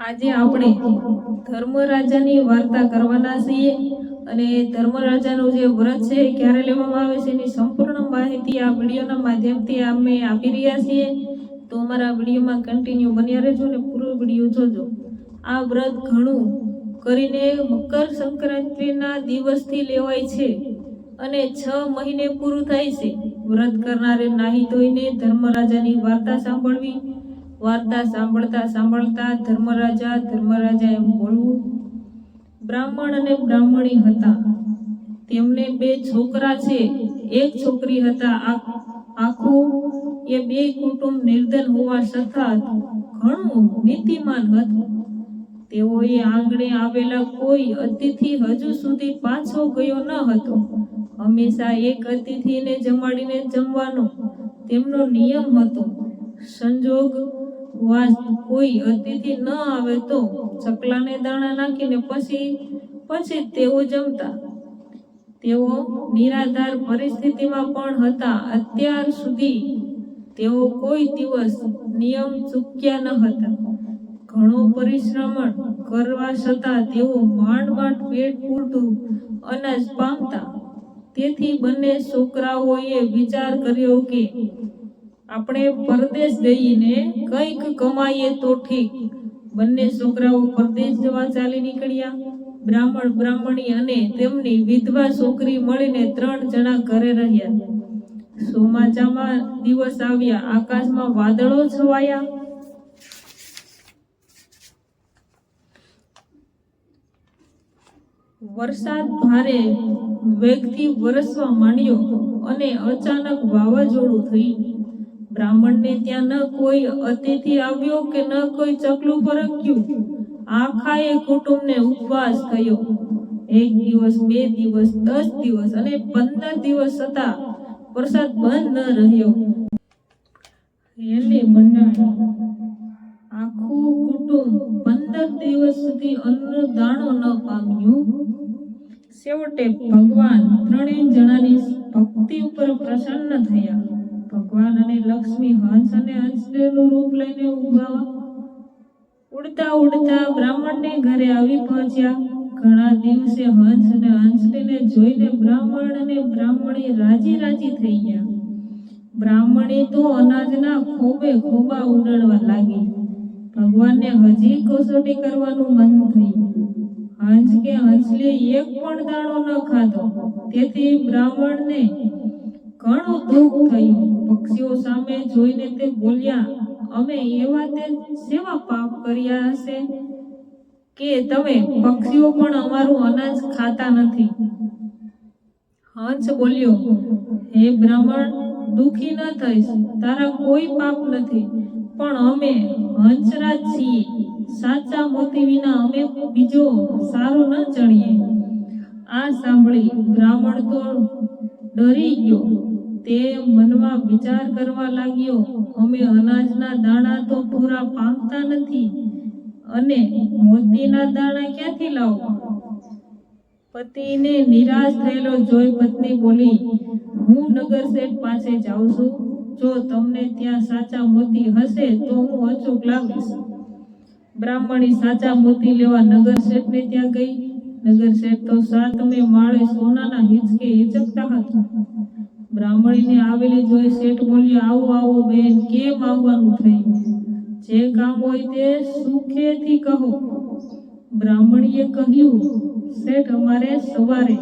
આજે આપણે ધર્મરાજાની વાર્તા કરવાના છીએ અને ધર્મરાજાનું જે વ્રત છે ક્યારે લેવામાં આવે છે એની સંપૂર્ણ માહિતી આ વિડીયોના માધ્યમથી અમે આપી રહ્યા છીએ. તો અમારા વિડીયોમાં કન્ટિન્યુ બન્યા રહેજો અને પૂરો વીડિયો જોજો. આ વ્રત ઘણું કરીને મકર સંક્રાંતિના દિવસથી લેવાય છે અને છ મહિને પૂરું થાય છે. વ્રત કરનારે નાહી ધોઈને ધર્મરાજાની વાર્તા સાંભળવી વાર્તા સાંભળતા સાંભળતા ધર્મરાજા ધર્મરાજા એમ બોલવું, બ્રાહ્મણ અને બ્રાહ્મણી હતા. તેમને બે છોકરા છે. એક છોકરી હતા આખું. એ બે કુટુંબ નિર્ધન હોવા છતાં ઘણું નીતિમાન હતું. તેઓએ આંગણે આવેલા કોઈ અતિથિ હજુ સુધી પાછો ગયો ન હતો. હંમેશા એક અતિથિને જમાડીને જમવાનો તેમનો નિયમ હતો. સંજોગ વાસ કોઈ અતિથિ ન આવે તો ચકલાને દાણા નાખીને પછી પછી તેઓ જમતા. તેઓ નિરાધાર પરિસ્થિતિમાં પણ હતા. અત્યાર સુધી તેઓ કોઈ દિવસ નિયમ ચૂક્યા ન હતા. ઘણો પરિશ્રમણ કરવા છતાં તેઓ માંડ માંડ પેટ પૂરતું અનાજ પામતા. તેથી બંને છોકરાઓએ વિચાર કર્યો કે આપણે પરદેશ જઈને કંઈક કમાઈએ તો ઠીક. બંને છોકરાઓ પરદેશ જવા ચાલી નીકળ્યા. બ્રાહ્મણ, બ્રાહ્મણી અને તેમની વિધવા છોકરી મળીને ત્રણ જણા ઘરે રહ્યા. ચોમાચામાં દિવસ આવ્યા, આકાશમાં વાદળો છવાયા. વરસાદ ભારે વેગથી વરસવા માંડ્યો અને અચાનક વાવાઝોડું થયું. બ્રાહ્મણને ત્યાં ન કોઈ અતિથિ આવ્યો કે ન કોઈ ચકલું પરક્યું આખા એ કુટુંબને ઉપવાસ થયો. એક દિવસ, બે દિવસ, દસ દિવસ અને પંદર દિવસ હતા વરસાદ બંધ ન રહ્યો. એટલે મંડળ, આખું કુટુંબ પંદર દિવસ સુધી અન્ન દાણો ન પામ્યું? છેવટે ભગવાન ત્રણેય જણાની ભક્તિ ઉપર પ્રસન્ન થયા. ભગવાન અને લક્ષ્મી હંસ અને હંસનું રૂપ લઈને ઊભા ઉડતા ઉડતા બ્રાહ્મણને ઘરે આવી પહોંચ્યા. ઘણા દિવસે હંસ અને હંસલીને જોઈને બ્રાહ્મણ અને બ્રાહ્મણી રાજી રાજી થઈ ગયા. બ્રાહ્મણી તો અનાજના ખોબે ખોબા ઉડાડવા લાગી. ભગવાનને હજી કસોટી કરવાનું મન થયું. હંસ કે હંસલી એક પણ દાણો ન ખાધો. તેથી બ્રાહ્મણને ઘણું દુઃખ થયું. પક્ષીઓ સામે જોઈને તે બોલ્યા, અમે એવા તે સેવા પાપ કર્યા હશે કે તમે પક્ષીઓ પણ અમારું અનાજ ખાતા નથી? હંસ બોલ્યો, હે બ્રાહ્મણ, દુખી ન થઈશ. તારા કોઈ પાપ નથી. પણ અમે હંસરાજ છીએ. સાચા મોતી વિના અમે બીજો સારો ન ચણીએ આ સાંભળી બ્રાહ્મણ તો ડરી ગયો. તે મનમાં વિચાર કરવા લાગ્યો, અમે અનાજના દાણા તો પૂરા પામતા નથી અને મોતીના દાણા ક્યાંથી લાવો? પતિને નિરાશ થયેલો જોઈ પત્ની બોલી, હું નગર શેઠ પાસે જાઉં છું. જો તમને ત્યાં સાચા મોતી હશે તો હું અચૂક લાવીશ. બ્રાહ્મણી સાચા મોતી લેવા નગર શેઠને ત્યાં ગઈ. નગર શેઠ તો સાતમે માળે સોનાના હિંચકે હિંચકતા હતા. બ્રાહ્મણીને આવેલી જોઈ શેઠ બોલ્યો, આવો આવો બેન, કેમ આવવાનું થયું જે કામ હોય તે સુખેથી કહો. બ્રાહ્મણીએ કહ્યું, શેઠ, અમારે સવારે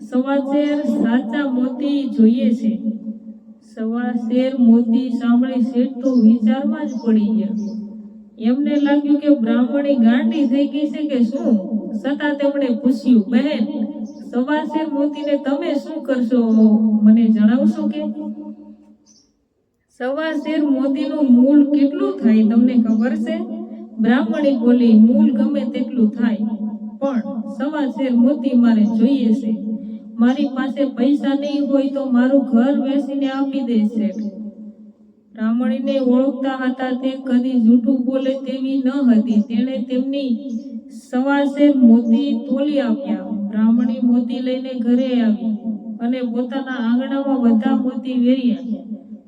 સવાશેર સાચા મોતી જોઈએ છે. સવાશેર મોતી સાંભળી શેઠ તો વિચારમાં જ પડી ગયા. એમને લાગ્યું કે બ્રાહ્મણી ગાંડી થઈ ગઈ છે કે શું? છતાં તેમણે પૂછ્યું, બહેન સવાશેર મોતીને તમે શું કરશો? મને જણાવશો કે? સવાશેર મોતીનું મૂળ કેટલું થાય તમને ખબર છે? બ્રાહ્મણી બોલી, મૂળ ગમે તેટલું થાય, પણ સવાશેર મોતી મારે જોઈએ છે. મારી પાસે પૈસા નહીં હોય તો મારું ઘર વેચીને આપી દે શેઠ બ્રાહ્મણીને ઓળખતા હતા તે કદી જૂઠું બોલે તેવી ન હતી. તેણે તેમની સવાશેર મોતી તોલી આપ્યા. બ્રાહ્મણી મોતી લઈને ઘરે આવી અને પોતાના આંગણામાં બધા મોતી વેર્યા.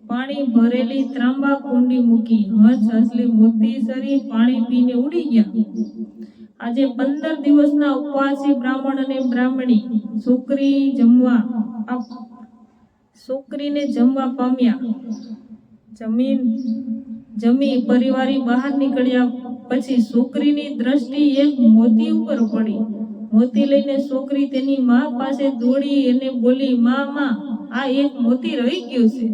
પાણી ભરેલી ત્રાંબા કુંડી મૂકી હંસ હસલી મોતી સરી પાણી પીને ઉડી ગયા. આજે પંદર દિવસના ઉપવાસી બ્રાહ્મણ અને બ્રાહ્મણી છોકરી જમવા છોકરીને જમવા પામ્યા. જમીન જમી પરિવારી બહાર નીકળ્યા પછી છોકરીની દ્રષ્ટિ એક મોતી ઉપર પડી. મોતી લઈને છોકરી તેની મા પાસે દોડી અને બોલી, મા મા, આ એક મોતી રહી ગયું છે.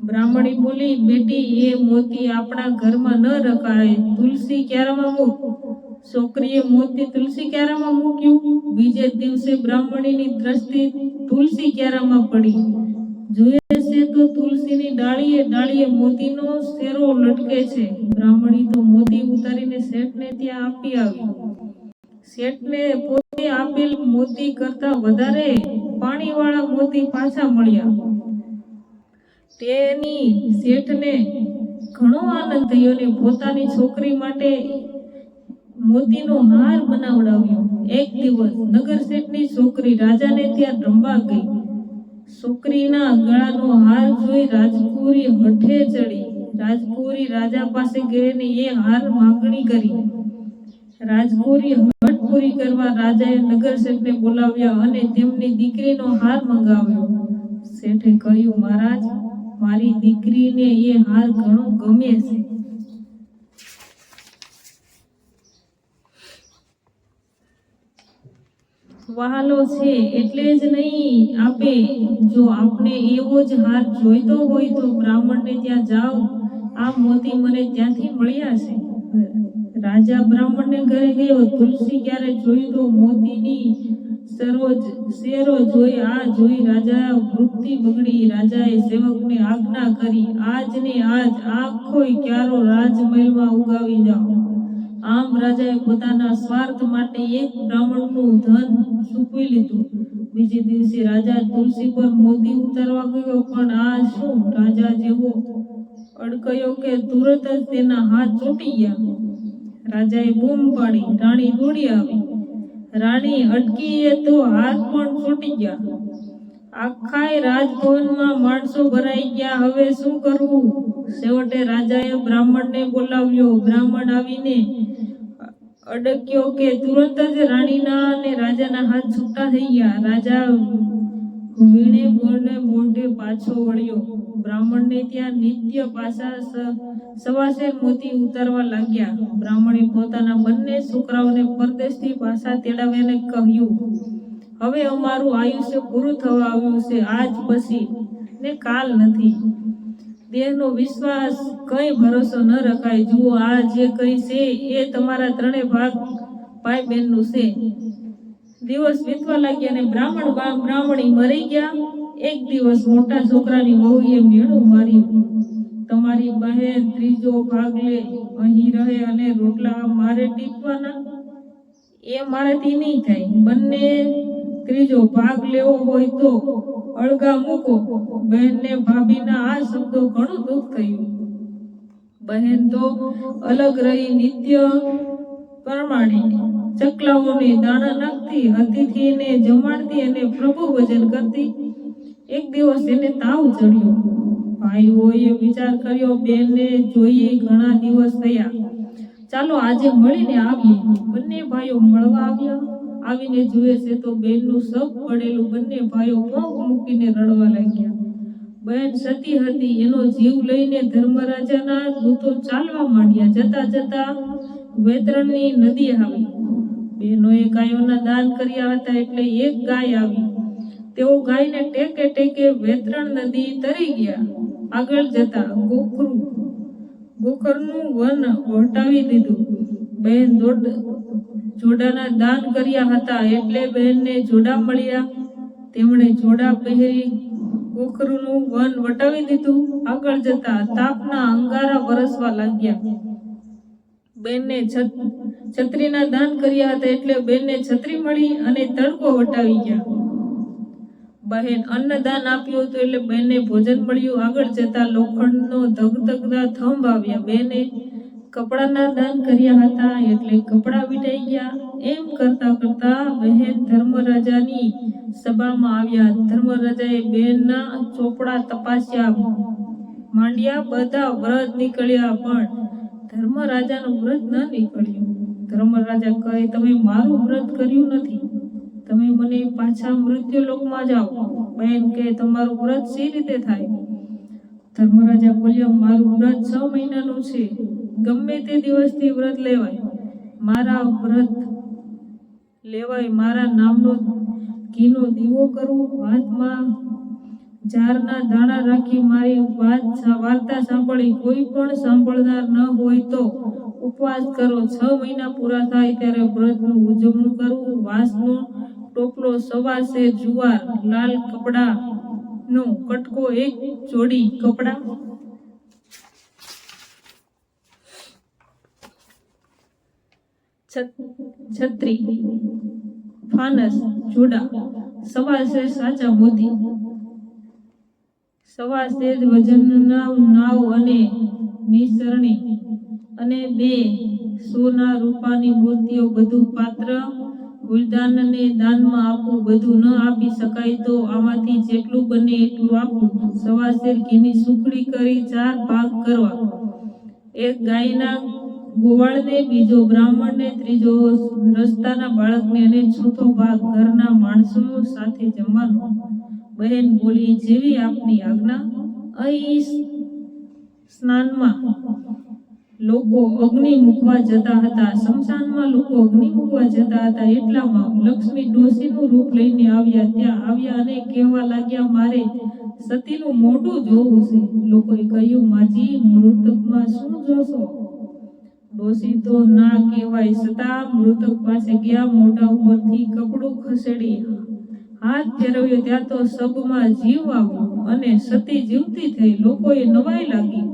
બ્રાહ્મણી બોલી, બેટી, એ મોતી આપણા ઘરમાં ન રખાય. તુલસી ક્યારામાં મૂક? છોકરીએ મોતી તુલસી ક્યારામાં મૂક્યું? બીજે દિવસે બ્રાહ્મણીની દ્રષ્ટિ તુલસી ક્યારામાં પડી? જોઈએ છે તો તુલસીની ડાળીએ ડાળીએ મોતીનો શેરો લટકે છે. બ્રાહ્મણી તો મોતી ઉતારીને શેઠને ત્યાં આપી આવી. શેઠને પોતે આપેલ મોતી કરતા વધારે પાણીવાળા મોતી પાછા મળ્યા. તેની શેઠને ઘણો આનંદ થયો અને પોતાની છોકરી માટે મોતીનો હાર બનાવડાવ્યો. એક દિવસ નગર શેઠની છોકરી રાજાને ત્યાં રમવા ગઈ. છોકરીના ગળાનો હાર જોઈ રાજપુરી હઠે ચડી. રાજપુરી રાજા પાસે ગઈને એ હાર માંગણી કરી. રાજકુરી હઠ પૂરી કરવા રાજાએ નગર બોલાવ્યા અને તેમની દીકરીનો હાર મંગાવ્યો. શેઠે કહ્યું, મહારાજ, મારી દીકરીને એ હાર ઘણો ગમે છે. વહાલો છે, એટલે જ નહીં આપે. જો આપને એવો જ હાર જોઈતો હોય તો બ્રાહ્મણને ત્યાં જાઓ. આ મોતી મને ત્યાંથી મળ્યા છે. રાજા બ્રાહ્મણને ઘરે ગયો તુલસી, ક્યારે જોયું તો મોતીની સરોજ, શેરો જોઈ, આ જોઈ રાજા વૃત્તિ બગડી. રાજાએ સેવકને આજ્ઞા કરી આજ ને આજ આખો ક્યારો રાજમહેલમાં ઉગાવી જાઓ આમ રાજાએ પોતાના સ્વાર્થ માટે એક બ્રાહ્મણનું ધન ચૂકવી લીધું. બીજે દિવસે રાજા તુલસી પર મોતી ઉતારવા ગયો, પણ આ શું? રાજા જેવો અડકયો કે તુરત જ તેના હાથ તૂટી ગયા. રાજાએ બૂમ પાડી, રાણી દોડી આવી. રાણી અટકી તો હાથ પણ તૂટી ગયા. આખાય રાજભવનમાં માણસો ભરાઈ ગયા. હવે શું કરવું? છેવટે રાજાએ બ્રાહ્મણને બોલાવ્યો. બ્રાહ્મણ આવીને અડક્યો કે તુરંત જ રાણીના અને રાજાના હાથ છૂટા થઈ ગયા. રાજા વીણે બોરને મોઢે પાછો વળ્યો. બ્રાહ્મણને ત્યાં નિત્ય પાછા સવાસેર મોતી ઉતારવા લાગ્યા. બ્રાહ્મણે પોતાના બંને છોકરાઓને પરદેશથી પાછા તેડાવીને કહ્યું, હવે અમારું આયુષ્ય પૂરું થવા આવ્યું છે, આજ પછી ને કાલ નથી. દેહનો વિશ્વાસ કઈ ભરોસો ન રખાય. જુઓ, આ જે કઈ છે, એ તમારા ત્રણેય ભાગ ભાઈ બહેનનું છે. દિવસ વીતવા લાગ્યા અને બ્રાહ્મણ બ્રાહ્મણી મરી ગયા. એક દિવસ મોટા છોકરાની વહુએ મેળું માર્યું. તમારી બહેન ત્રીજો ભાગ લે, અહીં રહે અને રોટલા મારે ટીપવાના. એ મારાથી નહીં થાય. બંને ત્રીજો ભાગ લેવો હોય તો અળગા મૂકો. બહેનને ભાભીના આ શબ્દો ઘણું દુઃખ થયું. બહેન તો અલગ રહી નિત્ય પ્રમાણે. ચકલાઓને દાણા નાખતી અતિથિને જમાડતી અને પ્રભુ ભજન કરતી. એક દિવસ એને તાવ ચડ્યો. ભાઈઓએ વિચાર કર્યો, બેનને જોઈએ ઘણા દિવસ થયા. ચાલો આજે મળીને આવીએ. બંને ભાઈઓ મળવા આવ્યા. આવીને જુએ છે તો બેનનું સબ પડેલું બંને ભાઈઓ પગ મૂકીને રડવા લાગ્યા. બહેન સતી હતી, એનો જીવ લઈને ધર્મરાજાના દૂતો ચાલવા માંડ્યા. જતા જતા વેતરણની નદી આવી. બહેનોએ ગાયોના દાન કર્યા હતા એટલે એક ગાય આવી. તેઓ ગાયને ટેકે ટેકે વેતરણ નદી તરી ગયા. આગળ જતા ગોખરું, ગોખરનું વન વટાવી દીધું. બહેન દોડ, જોડાના દાન કર્યા હતા એટલે બહેનને જોડા મળ્યા. તેમણે જોડા પહેરી ગોખરુનું વન વટાવી દીધું. આગળ જતા તાપના અંગારા વરસવા લાગ્યા. બેનને છત્રીના દાન કર્યા હતા એટલે બેનને છત્રી મળી અને તડકો વટાવી ગયા. બહેન અન્નદાન આપ્યું હતું એટલે બેનને ભોજન મળ્યું. આગળ જતા લોખંડનો ધગધગતા થંભ આવ્યા. બેને કપડાના દાન કર્યા હતા એટલે કપડા વીટાઈ ગયા. એમ કરતા કરતા બહેન ધર્મરાજાની સભામાં આવ્યા. ધર્મરાજાએ બેનના ચોપડા તપાસ્યા. માંડ્યા, બધા વ્રત નીકળ્યા પણ ધર્મરાજાનું વ્રત ન નીકળ્યું. ધર્મરાજા કહે, તમે મારું વ્રત કર્યું નથી. તમે મને પાછા મૃત્યુ લોકમાં જાઓ. બહેન કે તમારું વ્રત સી રીતે થાય? ધર્મરાજા બોલ્યા, મારું વ્રત છ મહિનાનું છે. ગમે તે દિવસથી વ્રત લેવાય. મારા વ્રત લેવાય, મારા નામનો ઘીનો દીવો કરું હાથમાં ઝારના દાણા રાખી મારી વાત વાર્તા સાંભળી. કોઈ પણ સાંભળનાર ન હોય તો ઉપવાસ કરો. છ મહિના પૂરા થાય ત્યારે વ્રતનું ઉજવણું કરવું. વાંસનો ટોપલો સવાસે જુવાર, લાલ કપડાનો કટકો, એક જોડી કપડા. છત- છત્રી, ફાનસ, જોડા. સવાસે સાચા મોતી સવા શેર વજનના નાવ અને નિસરણી અને બે સોના રૂપાની મૂર્તિઓ બધું પાત્ર ગુલદાનને દાનમાં આપવું, બધું ન આપી શકાય તો આમાંથી જેટલું બને એટલું આપવું. સવા શેર ઘીની સુખડી કરી ચાર ભાગ કરવા. એક ગાયના ગોવાળને, બીજો બ્રાહ્મણને, ત્રીજો રસ્તાના બાળકને અને ચોથો ભાગ ઘરના માણસો સાથે જમવાનો. બહેન બોલી, જેવી આપની આજ્ઞા અહીં સ્નાનમાં લોકો અગ્નિ મૂકવા જતા હતા, શમશાનમાં લોકો અગ્નિ મૂકવા જતા હતા, એટલામાં લક્ષ્મી ડોસીનું રૂપ લઈને આવ્યા, ત્યાં આવ્યા અને કહેવા લાગ્યા, મારે સતીનું મોઢું જોવું છે. લોકોએ કહ્યું, માજી મૃતકમાં શું જોશો? ડોસી તો ના કહેવાય, છતાં મૃતક પાસે ગયા મોઢા ઉપરથી કપડું ખસેડી હાથ ફેરવ્યો ત્યાં તો સબમાં જીવ આવ્યો અને સતી જીવતી થઈ લોકોએ નવાઈ લાગી.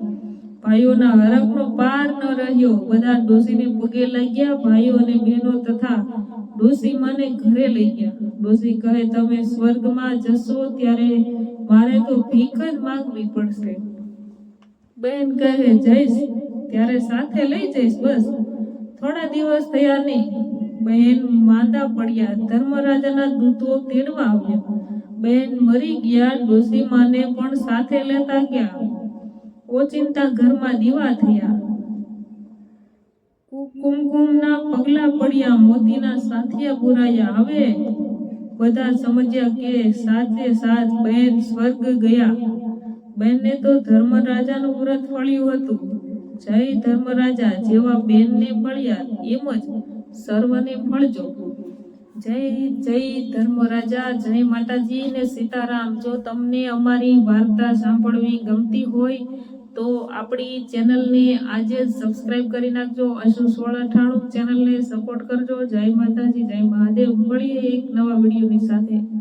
ભાઈઓના હરખનો પાર ન રહ્યો. બધા ડોશીને પગે લાગ્યા. ભાઈઓ અને બહેનો તથા ડોશી માને ઘરે લઈ ગયા. ડોશી કહે, તમે સ્વર્ગમાં જશો ત્યારે મારે તો ભીખ જ માંગવી પડશે. બેન કહે, જઈશ. ત્યારે સાથે લઈ જઈશ બસ. થોડા દિવસ થયા નહીં. બહેન માંદા પડ્યા. ધર્મરાજાના દૂતો તેડવા આવ્યા. બહેન મરી ગયા ડોશી માને પણ સાથે લેતા ગયા. ઓચિંતા ઘરમાં દીવા થયા. કુમકુમના પગલા પડ્યા, મોતીના સાથિયા પુરાયા હવે બધા સમજ્યા કે સાચે સાચ બહેન સ્વર્ગ ગયા. બહેનને તો ધર્મરાજાનું વ્રત ફળ્યું હતું. જય ધર્મરાજા જેવા બહેનને ફળ્યા એમ જ સર્વને ફળજો જય જય ધર્મરાજા જય માતાજી ને સીતારામ. જો તમને અમારી વાર્તા સાંભળવી ગમતી હોય તો આપણી ચેનલને આજે જ સબસ્ક્રાઇબ કરી નાખજો. અશુ સોળ અઠાણું ચેનલને સપોર્ટ કરજો. જય માતાજી, જય મહાદેવ. મળીએ એક નવા વિડીયોની સાથે.